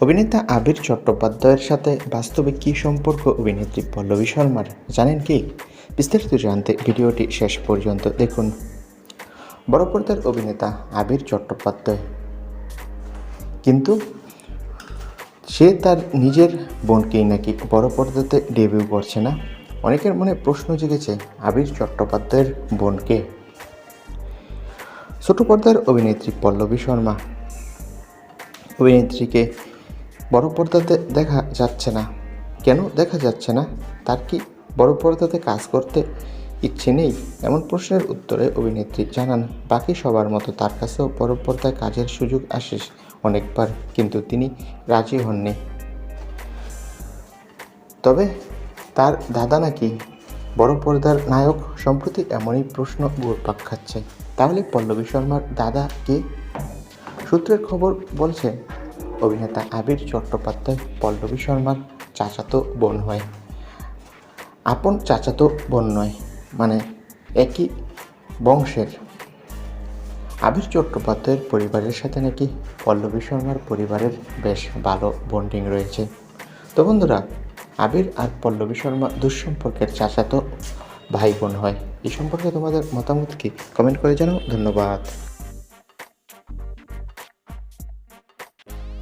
অভিনেতা আবির চট্টোপাধ্যায়ের সাথে বাস্তবে কী সম্পর্ক অভিনেত্রী পল্লবী শর্মার জানেন কি? বিস্তারিত জানতে ভিডিওটি শেষ পর্যন্ত দেখুন। বড় পর্দার অভিনেতা আবির চট্টোপাধ্যায়। কিন্তু সে তার নিজের বোনকেই নাকি বড় পর্দাতে ডেবিউ করছে না? অনেকের মনে প্রশ্ন জেগেছে আবির চট্টোপাধ্যায়ের বোনকে। ছোট পর্দার অভিনেত্রী পল্লবী শর্মা। অভিনেত্রীকে বড় পর্দাতে দেখা যাচ্ছে না। কেন দেখা যাচ্ছে না? তার কি বড় পর্দাতে কাজ করতে ইচ্ছে নেই? এমন প্রশ্নের উত্তরে অভিনেত্রী জানান, বাকি সবার মতো তার কাছেও বড় পর্দায় কাজের সুযোগ আসে অনেকবার, কিন্তু তিনি রাজি হননি। তবে তার দাদা নাকি বড় পর্দার নায়ক? সম্প্রতি এমনই প্রশ্ন ঘুরপাক খাচ্ছে। তাহলে পল্লবী শর্মার দাদা কে? সূত্রের খবর বলছে অভিনেতা আবির চট্টোপাধ্যায়, পল্লবী শর্মার চাচাতো বোন হয়। আপন চাচাতো বোন নয় মানে একই বংশের। আবির চট্টোপাধ্যায়ের পরিবারের সাথে নাকি পল্লবী শর্মার পরিবারের বেশ ভালো বন্ডিং রয়েছে। তো বন্ধুরা, আবির আর পল্লবী শর্মা দুঃসম্পর্কের চাচাতো ভাই বোন হয়। এই সম্পর্কে তোমাদের মতামত কি? কমেন্ট করে জানাও। ধন্যবাদ।